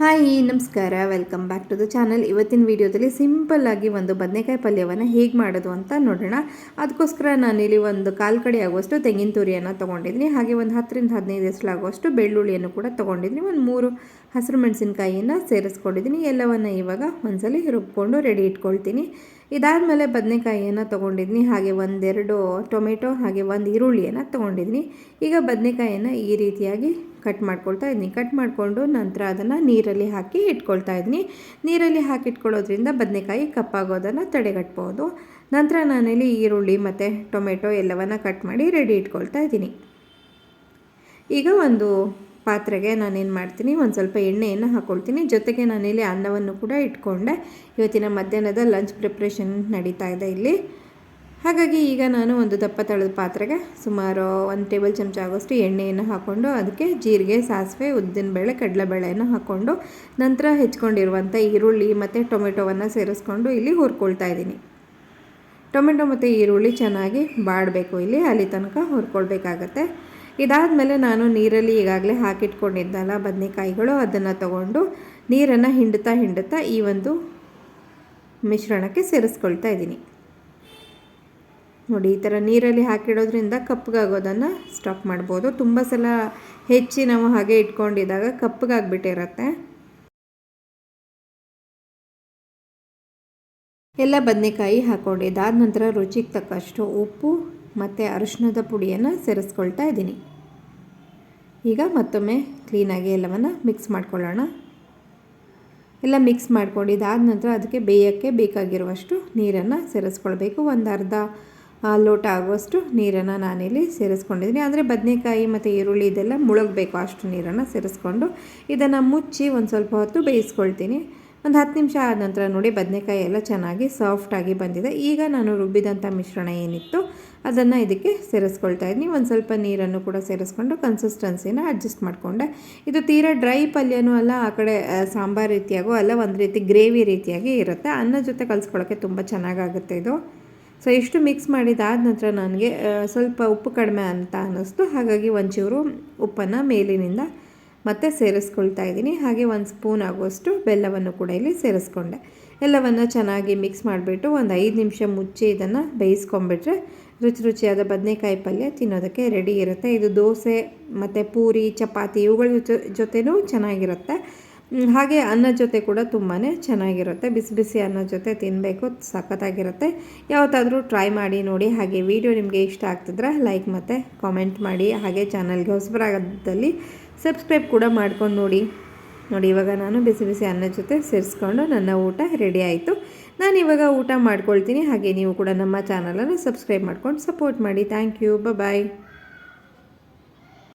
Hi, ನಮಸ್ಕಾರ. Welcome back to the channel ಇವತ್ತಿನ ವಿಡಿಯೋದಲ್ಲಿ ಸಿಂಪಲ್ ಆಗಿ ಒಂದು ಬದನೆಕಾಯಿ ಪಲ್ಯವನ್ನು ಹೇಗೆ ಮಾಡೋದು ಅಂತ ನೋಡೋಣ. ಅದಕ್ಕೋಸ್ಕರ ನಾನಿಲ್ಲಿ ಒಂದು ಕಾಲು ಕಡೆ ಆಗುವಷ್ಟು ತೆಂಗಿನ ತುರಿಯನ್ನು ತೊಗೊಂಡಿದ್ದೀನಿ. ಹಾಗೆ ಒಂದು ಹತ್ತರಿಂದ ಹದಿನೈದು ಹೆಸರಾಗುವಷ್ಟು ಬೆಳ್ಳುಳ್ಳಿಯನ್ನು ಕೂಡ ತೊಗೊಂಡಿದ್ದೀನಿ. ಒಂದು ಮೂರು ಹಸಿರು ಮೆಣಸಿನ್ಕಾಯಿಯನ್ನು ಸೇರಿಸ್ಕೊಂಡಿದ್ದೀನಿ. ಎಲ್ಲವನ್ನು ಇವಾಗ ಒಂದ್ಸಲಿ ರುಬ್ಕೊಂಡು ರೆಡಿ ಇಟ್ಕೊಳ್ತೀನಿ. ಇದಾದಮೇಲೆ ಬದನೆಕಾಯಿಯನ್ನು ತೊಗೊಂಡಿದ್ದೀನಿ ಹಾಗೆ ಒಂದೆರಡು ಟೊಮೆಟೊ, ಹಾಗೆ ಒಂದು ಈರುಳ್ಳಿಯನ್ನು ತೊಗೊಂಡಿದ್ದೀನಿ ಈಗ ಬದನೆಕಾಯಿಯನ್ನು ಈ ರೀತಿಯಾಗಿ ಕಟ್ ಮಾಡ್ಕೊಳ್ತಾ ಇದ್ದೀನಿ ಕಟ್ ಮಾಡಿಕೊಂಡು ನಂತರ ಅದನ್ನು ನೀರಲ್ಲಿ ಹಾಕಿ ಇಟ್ಕೊಳ್ತಾ ಇದ್ದೀನಿ ನೀರಲ್ಲಿ ಹಾಕಿ ಇಟ್ಕೊಳ್ಳೋದ್ರಿಂದ ಬದನೆಕಾಯಿ ಕಪ್ಪಾಗೋದನ್ನು ತಡೆಗಟ್ಬೋದು. ನಂತರ ನಾನಿಲ್ಲಿ ಈರುಳ್ಳಿ ಮತ್ತು ಟೊಮೆಟೊ ಎಲ್ಲವನ್ನು ಕಟ್ ಮಾಡಿ ರೆಡಿ ಇಟ್ಕೊಳ್ತಾ ಇದ್ದೀನಿ. ಈಗ ಒಂದು ಪಾತ್ರೆಗೆ ನಾನೇನು ಮಾಡ್ತೀನಿ, ಒಂದು ಸ್ವಲ್ಪ ಎಣ್ಣೆಯನ್ನು ಹಾಕ್ಕೊಳ್ತೀನಿ ಜೊತೆಗೆ ನಾನಿಲ್ಲಿ ಅನ್ನವನ್ನು ಕೂಡ ಇಟ್ಕೊಂಡೆ. ಇವತ್ತಿನ ಮಧ್ಯಾಹ್ನದ ಲಂಚ್ ಪ್ರಿಪ್ರೇಷನ್ ನಡೀತಾ ಇದೆ ಇಲ್ಲಿ. ಹಾಗಾಗಿ ಈಗ ನಾನು ಒಂದು ದಪ್ಪ ತಳದ ಪಾತ್ರೆಗೆ ಸುಮಾರು ಒಂದು ಟೇಬಲ್ ಚಮಚ ಆಗೋಷ್ಟು ಎಣ್ಣೆಯನ್ನು ಹಾಕ್ಕೊಂಡು ಅದಕ್ಕೆ ಜೀರಿಗೆ, ಸಾಸಿವೆ ಉದ್ದಿನಬೇಳೆ ಕಡಲೆಬೇಳೆಯನ್ನು ಹಾಕ್ಕೊಂಡು ನಂತರ ಹೆಚ್ಕೊಂಡಿರುವಂಥ ಈರುಳ್ಳಿ ಮತ್ತು ಟೊಮೆಟೊವನ್ನು ಸೇರಿಸ್ಕೊಂಡು ಇಲ್ಲಿ ಹುರ್ಕೊಳ್ತಾ ಇದ್ದೀನಿ. ಟೊಮೆಟೊ ಮತ್ತು ಈರುಳ್ಳಿ ಚೆನ್ನಾಗಿ ಬಾಡಬೇಕು, ಇಲ್ಲಿ ಅಲ್ಲಿ ತನಕ ಹುರ್ಕೊಳ್ಬೇಕಾಗತ್ತೆ. ಇದಾದಮೇಲೆ ನಾನು ನೀರಲ್ಲಿ ಈಗಾಗಲೇ ಹಾಕಿಟ್ಕೊಂಡಿದ್ದಲ್ಲ ಬದನೆಕಾಯಿಗಳು, ಅದನ್ನು ತಗೊಂಡು ನೀರನ್ನು ಹಿಂಡುತ್ತಾ ಹಿಂಡುತ್ತಾ ಈ ಒಂದು ಮಿಶ್ರಣಕ್ಕೆ ಸೇರಿಸ್ಕೊಳ್ತಾ ಇದ್ದೀನಿ. ನೋಡಿ, ಈ ಥರ ನೀರಲ್ಲಿ ಹಾಕಿಡೋದ್ರಿಂದ ಕಪ್ಪಗಾಗೋದನ್ನು ಸ್ಟಾಪ್ ಮಾಡ್ಬೋದು. ತುಂಬ ಸಲ ಹೆಚ್ಚಿ ನಾವು ಹಾಗೆ ಇಟ್ಕೊಂಡಿದ್ದಾಗ ಕಪ್ಪಗಾಗ್ಬಿಟ್ಟಿರತ್ತೆ ಎಲ್ಲ ಬದನೆಕಾಯಿ ಹಾಕ್ಕೊಂಡಿದ್ದಾದ ನಂತರ ರುಚಿಗೆ ತಕ್ಕಷ್ಟು ಉಪ್ಪು ಮತ್ತು ಅರಿಶಿಣದ ಪುಡಿಯನ್ನು ಸೇರಿಸ್ಕೊಳ್ತಾ ಇದ್ದೀನಿ. ಈಗ ಮತ್ತೊಮ್ಮೆ ಕ್ಲೀನಾಗಿ ಎಲ್ಲವನ್ನು ಮಿಕ್ಸ್ ಮಾಡ್ಕೊಳ್ಳೋಣ. ಎಲ್ಲ ಮಿಕ್ಸ್ ಮಾಡ್ಕೊಂಡಿದ್ದಾದ ನಂತರ ಅದಕ್ಕೆ ಬೇಯೋಕ್ಕೆ ಬೇಕಾಗಿರುವಷ್ಟು ನೀರನ್ನು ಸೇರಿಸ್ಕೊಳ್ಬೇಕು. ಒಂದು ಅರ್ಧ ಲೋಟ ಆಗುವಷ್ಟು ನೀರನ್ನು ನಾನಿಲ್ಲಿ ಸೇರಿಸ್ಕೊಂಡಿದ್ದೀನಿ. ಅಂದರೆ ಬದನೆಕಾಯಿ ಮತ್ತು ಈರುಳ್ಳಿ ಇದೆಲ್ಲ ಮುಳುಗಬೇಕು ಅಷ್ಟು ನೀರನ್ನು ಸೇರಿಸ್ಕೊಂಡು. ಇದನ್ನು ಮುಚ್ಚಿ ಒಂದು ಸ್ವಲ್ಪ ಹೊತ್ತು ಬೇಯಿಸ್ಕೊಳ್ತೀನಿ. ಒಂದು ಹತ್ತು ನಿಮಿಷ ಆದ ನಂತರ ನೋಡಿ ಬದನೆಕಾಯಿ ಎಲ್ಲ ಚೆನ್ನಾಗಿ ಸಾಫ್ಟಾಗಿ ಬಂದಿದೆ. ಈಗ ನಾನು ರುಬ್ಬಿದಂಥ ಮಿಶ್ರಣ ಏನಿತ್ತು ಅದನ್ನು ಇದಕ್ಕೆ ಸೇರಿಸ್ಕೊಳ್ತಾ ಇದ್ದೀನಿ. ಒಂದು ಸ್ವಲ್ಪ ನೀರನ್ನು ಕೂಡ ಸೇರಿಸ್ಕೊಂಡು ಕನ್ಸಿಸ್ಟೆನ್ಸಿನ ಅಡ್ಜಸ್ಟ್ ಮಾಡಿಕೊಂಡೆ. ಇದು ತೀರಾ ಡ್ರೈ ಪಲ್ಯನೂ ಅಲ್ಲ, ಆ ಕಡೆ ಸಾಂಬಾರು ರೀತಿಯಾಗೂ ಅಲ್ಲ, ಒಂದು ರೀತಿ ಗ್ರೇವಿ ರೀತಿಯಾಗಿ ಇರುತ್ತೆ. ಅನ್ನ ಜೊತೆ ಕಲಿಸ್ಕೊಳ್ಳೋಕ್ಕೆ ತುಂಬ ಚೆನ್ನಾಗಾಗುತ್ತೆ ಇದು. ಸೊ ಇಷ್ಟು ಮಿಕ್ಸ್ ಮಾಡಿದಾದ ನಂತರ ನನಗೆ ಸ್ವಲ್ಪ ಉಪ್ಪು ಕಡಿಮೆ ಅಂತ ಅನ್ನಿಸ್ತು ಹಾಗಾಗಿ ಒಂಚೂರು ಉಪ್ಪನ್ನು ಮೇಲಿನಿಂದ ಮತ್ತು ಸೇರಿಸ್ಕೊಳ್ತಾ ಇದ್ದೀನಿ. ಹಾಗೆ ಒಂದು ಸ್ಪೂನ್ ಆಗುವಷ್ಟು ಬೆಲ್ಲವನ್ನು ಕೂಡ ಇಲ್ಲಿ ಸೇರಿಸ್ಕೊಂಡೆ. ಎಲ್ಲವನ್ನು ಚೆನ್ನಾಗಿ ಮಿಕ್ಸ್ ಮಾಡಿಬಿಟ್ಟು ಒಂದು ಐದು ನಿಮಿಷ ಮುಚ್ಚಿ ಇದನ್ನು ಬೇಯಿಸ್ಕೊಂಬಿಟ್ರೆ ರುಚಿ ರುಚಿಯಾದ ಬದನೆಕಾಯಿ ಪಲ್ಯ ತಿನ್ನೋದಕ್ಕೆ ರೆಡಿ ಇರುತ್ತೆ. ಇದು ದೋಸೆ ಮತ್ತು ಪೂರಿ, ಚಪಾತಿ ಇವುಗಳ ಜೊತೆ ಜೊತೆನೂ ಚೆನ್ನಾಗಿರುತ್ತೆ. ಹಾಗೆ ಅನ್ನ ಜೊತೆ ಕೂಡ ತುಂಬಾ ಚೆನ್ನಾಗಿರುತ್ತೆ. ಬಿಸಿ ಬಿಸಿ ಅನ್ನ ಜೊತೆ ತಿನ್ನಬೇಕು ಸಖತ್ತಾಗಿರುತ್ತೆ. ಯಾವತ್ತಾದರೂ ಟ್ರೈ ಮಾಡಿ ನೋಡಿ. ಹಾಗೆ ವಿಡಿಯೋ ನಿಮಗೆ ಇಷ್ಟ ಆಗ್ತಿದ್ರೆ ಲೈಕ್ ಮತ್ತು ಕಾಮೆಂಟ್ ಮಾಡಿ. ಹಾಗೆ ಚಾನಲ್ಗೆ ಹೊಸಬರಾಗದಲ್ಲಿ ಸಬ್ಸ್ಕ್ರೈಬ್ ಕೂಡ ಮಾಡ್ಕೊಂಡು ನೋಡಿ. ನೋಡಿ, ಇವಾಗ ನಾನು ಬಿಸಿ ಬಿಸಿ ಅನ್ನದ ಜೊತೆ ಸೇರಿಸ್ಕೊಂಡು ನನ್ನ ಊಟ ರೆಡಿ ಆಯಿತು. ನಾನು ಇವಾಗ ಊಟ ಮಾಡ್ಕೊಳ್ತೀನಿ. ಹಾಗೆ ನೀವು ಕೂಡ ನಮ್ಮ ಚಾನಲನ್ನು ಸಬ್ಸ್ಕ್ರೈಬ್ ಮಾಡ್ಕೊಂಡು ಸಪೋರ್ಟ್ ಮಾಡಿ. Thank you. ಬಾಯ್